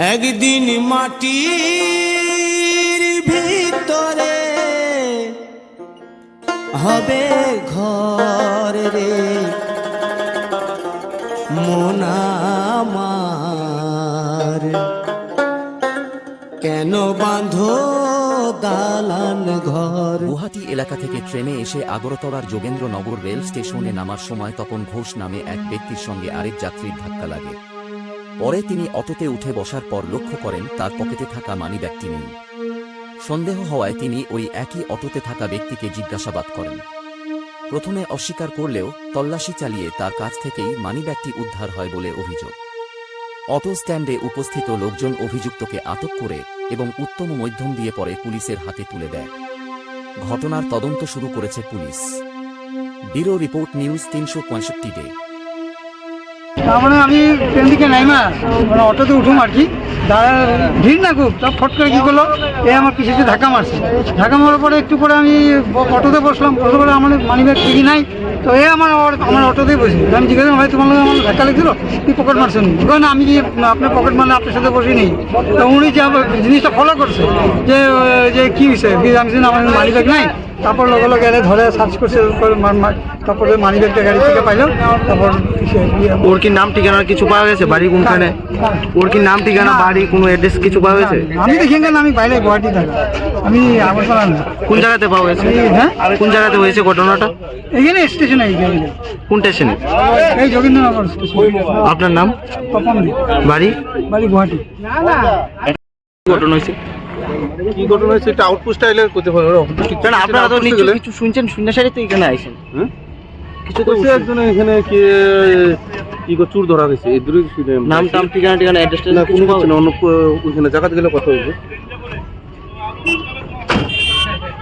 একদিন মাটির ভিতরে হবে ঘর রে। মোনামার কেন বাঁধো দালান ঘর? গুয়াহাটি এলাকা থেকে ট্রেনে এসে আগরতলার যোগেন্দ্রনগর রেল স্টেশনে নামার সময় তপন ঘোষ নামে এক ব্যক্তির সঙ্গে আরেক যাত্রীর ধাক্কা লাগে। পরে তিনি অটোতে উঠে বসার পর লক্ষ্য করেন তার পকেটে থাকা মানিব্যাগটি নেই। সন্দেহ হওয়ায় তিনি ওই একই অটোতে থাকা ব্যক্তিকে জিজ্ঞাসাবাদ করেন। প্রথমে অস্বীকার করলেও তল্লাশি চালিয়ে তার কাছ থেকেই মানিব্যাগটি উদ্ধার হয় বলে অভিযোগ। অটো স্ট্যান্ডে উপস্থিত লোকজন অভিযুক্তকে আটক করে এবং উত্তম মধ্যম দিয়ে পরে পুলিশের হাতে তুলে দেয়। ঘটনার তদন্ত শুরু করেছে পুলিশ। ব্যুরো রিপোর্ট নিউজ তিনশো পঁয়ষট্টি ডে। তার মানে আমি ট্রেন থেকে নাইমা মানে অটোতে উঠুম আর কি। দাঁড়া ভিড় না খুব সব ফট করে কী করল, এ আমার পিছিয়ে ধাক্কা মারছে। ধাক্কা মারার পরে একটু পরে আমি অটোতে বসলাম, বসে পরে আমার মানি ব্যাগ ঠিকই নাই, তো এ আমার আমার অটোতেই বসে। আমি জিজ্ঞাসা ভাই, তোমার আমার ধাক্কা লেগেছিল? কি পকেট মারছো নি? না, আমি কি আপনার পকেট মারলে আপনার সাথে বসি বসিনি তো উনি যে জিনিসটা ফলো করছে, যে যে কী হয়েছে? আমি আমার মানি ব্যাগ নাই। তারপর লগে লগে এনে ধরে সার্চ করছে তারপরে মানি ব্যাগটা গাড়ি থেকে পাইলো তারপর ওর কি নাম ঠিকানা কিছু পাওয়া গেছে বাড়ি কোনখানে? ওর কি নাম ঠিকানা বাড়ি কোনো অ্যাড্রেস কিছু পাওয়া গেছে? আমি দেখি কেন আমি বাইরে গুয়াহাটি থাকি। আমি আগরতলা কোন জায়গাতে পাওয়া গেছে? হ্যাঁ? কোন জায়গাতে হয়েছে ঘটনাটা? এখানে স্টেশনে এইখানে কোন স্টেশনে এই যোগেন্দ্রনগর স্টেশন আপনার নাম? তপন বাড়ি? বাড়ি গুয়াহাটি। ঘটনা হয়েছে। কি ঘটনা হয়েছে? এটা আউটপোস্ট আইলে করতে পারবে কারণ আপনারা তো নিশ্চয়ই কিছু শুনছেন শুনে সারি তো এখানে আইছেন? কিছু তো বলছে একজন এখানে কি কি করে চুর ধরা গেছে এই দূরে নাম টাম ঠিকানা ঠিকানা অ্যাড্রেস না কোনো কিছু না অন্য কো- ওইখানে জায়গাতে গেলে কথা হয়েছে